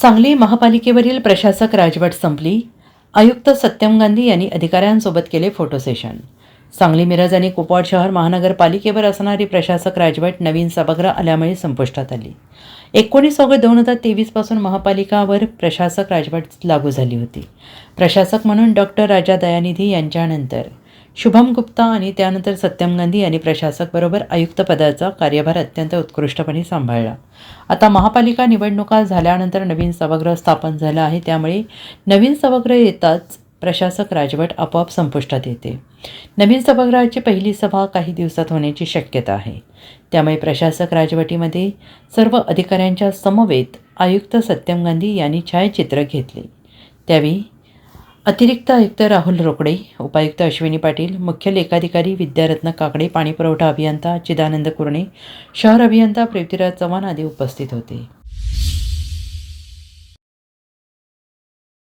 सांगली महापालिकेवरील प्रशासक राजवट संपली. आयुक्त सत्यम गांधी यांनी अधिकाऱ्यांसोबत केले फोटो सेशन. सांगली मिरज आणि कुपवाड शहर महानगरपालिकेवर असणारी प्रशासक राजवट नवीन सभागृह आल्यामुळे संपुष्टात आली. एकोणीस ऑगस्ट दोन हजार तेवीसपासून महापालिकावर प्रशासक राजवट लागू झाली होती. प्रशासक म्हणून डॉक्टर राजा दयानिधी यांच्यानंतर शुभम गुप्ता आणि त्यानंतर सत्यम गांधी यांनी प्रशासकबरोबर आयुक्त पदाचा कार्यभार अत्यंत उत्कृष्टपणे सांभाळला. आता महापालिका निवडणुका झाल्यानंतर नवीन सभागृह स्थापन झालं आहे. त्यामुळे नवीन सभागृह येताच प्रशासक राजवट आपोआप संपुष्टात येते. नवीन सभागृहाची पहिली सभा काही दिवसात होण्याची शक्यता आहे. त्यामुळे प्रशासक राजवटीमध्ये सर्व अधिकाऱ्यांच्या समवेत आयुक्त सत्यम गांधी यांनी छायाचित्र घेतले. त्यावेळी अतिरिक्त आयुक्त राहुल रोकडे उपायुक्त अश्विनी पाटील मुख्य लेखाधिकारी विद्यारत्न काकडे पाणीपुरवठा अभियंता चिदानंद कुरणे शहर अभियंता पृथ्वीराज चव्हाण आदी उपस्थित होते.